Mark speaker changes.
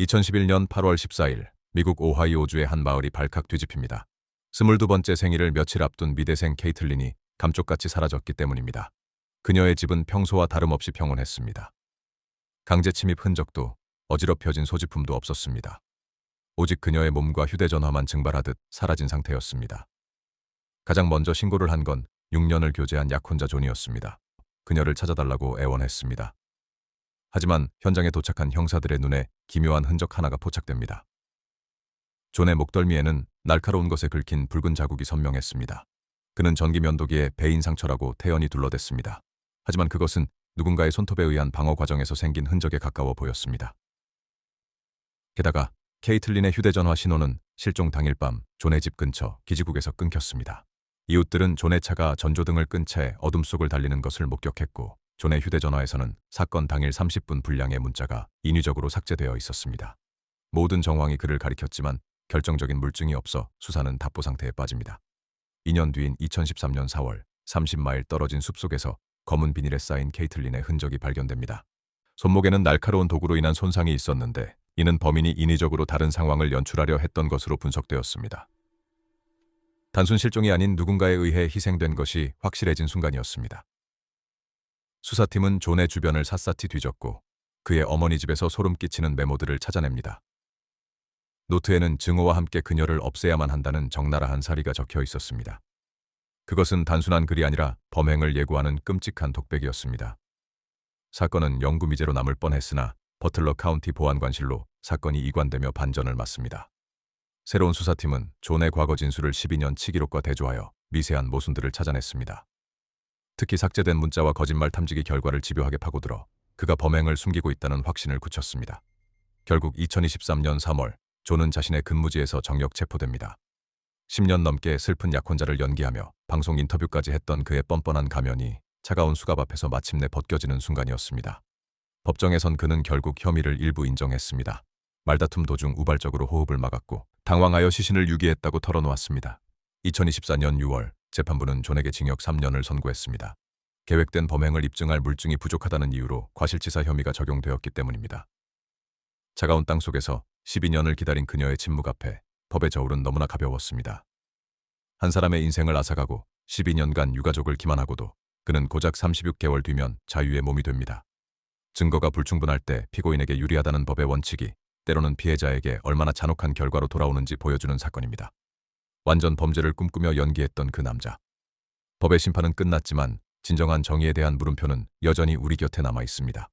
Speaker 1: 2011년 8월 14일 미국 오하이오주의 한 마을이 발칵 뒤집힙니다. 22번째 생일을 며칠 앞둔 미대생 케이틀린이 감쪽같이 사라졌기 때문입니다. 그녀의 집은 평소와 다름없이 평온했습니다. 강제 침입 흔적도 어지럽혀진 소지품도 없었습니다. 오직 그녀의 몸과 휴대전화만 증발하듯 사라진 상태였습니다. 가장 먼저 신고를 한 건 6년을 교제한 약혼자 존이었습니다. 그녀를 찾아달라고 애원했습니다. 하지만 현장에 도착한 형사들의 눈에 기묘한 흔적 하나가 포착됩니다. 존의 목덜미에는 날카로운 것에 긁힌 붉은 자국이 선명했습니다. 그는 전기 면도기에 배인 상처라고 태연히 둘러댔습니다. 하지만 그것은 누군가의 손톱에 의한 방어 과정에서 생긴 흔적에 가까워 보였습니다. 게다가 케이틀린의 휴대전화 신호는 실종 당일 밤 존의 집 근처 기지국에서 끊겼습니다. 이웃들은 존의 차가 전조등을 끈 채 어둠 속을 달리는 것을 목격했고 존의 휴대전화에서는 사건 당일 30분 분량의 문자가 인위적으로 삭제되어 있었습니다. 모든 정황이 그를 가리켰지만 결정적인 물증이 없어 수사는 답보 상태에 빠집니다. 2년 뒤인 2013년 4월 30마일 떨어진 숲속에서 검은 비닐에 쌓인 케이틀린의 흔적이 발견됩니다. 손목에는 날카로운 도구로 인한 손상이 있었는데 이는 범인이 인위적으로 다른 상황을 연출하려 했던 것으로 분석되었습니다. 단순 실종이 아닌 누군가에 의해 희생된 것이 확실해진 순간이었습니다. 수사팀은 존의 주변을 샅샅이 뒤졌고 그의 어머니 집에서 소름 끼치는 메모들을 찾아냅니다. 노트에는 증오와 함께 그녀를 없애야만 한다는 적나라한 사리가 적혀 있었습니다. 그것은 단순한 글이 아니라 범행을 예고하는 끔찍한 독백이었습니다. 사건은 영구 미제로 남을 뻔했으나 버틀러 카운티 보안관실로 사건이 이관되며 반전을 맞습니다. 새로운 수사팀은 존의 과거 진술을 12년 치 기록과 대조하여 미세한 모순들을 찾아냈습니다. 특히 삭제된 문자와 거짓말 탐지기 결과를 집요하게 파고들어 그가 범행을 숨기고 있다는 확신을 굳혔습니다. 결국 2023년 3월 존은 자신의 근무지에서 정력 체포됩니다. 10년 넘게 슬픈 약혼자를 연기하며 방송 인터뷰까지 했던 그의 뻔뻔한 가면이 차가운 수갑 앞에서 마침내 벗겨지는 순간이었습니다. 법정에선 그는 결국 혐의를 일부 인정했습니다. 말다툼 도중 우발적으로 호흡을 막았고 당황하여 시신을 유기했다고 털어놓았습니다. 2024년 6월 재판부는 존에게 징역 3년을 선고했습니다. 계획된 범행을 입증할 물증이 부족하다는 이유로 과실치사 혐의가 적용되었기 때문입니다. 차가운 땅 속에서 12년을 기다린 그녀의 침묵 앞에 법의 저울은 너무나 가벼웠습니다. 한 사람의 인생을 앗아가고 12년간 유가족을 기만하고도 그는 고작 36개월 뒤면 자유의 몸이 됩니다. 증거가 불충분할 때 피고인에게 유리하다는 법의 원칙이 때로는 피해자에게 얼마나 잔혹한 결과로 돌아오는지 보여주는 사건입니다. 완전 범죄를 꿈꾸며 연기했던 그 남자. 법의 심판은 끝났지만 진정한 정의에 대한 물음표는 여전히 우리 곁에 남아 있습니다.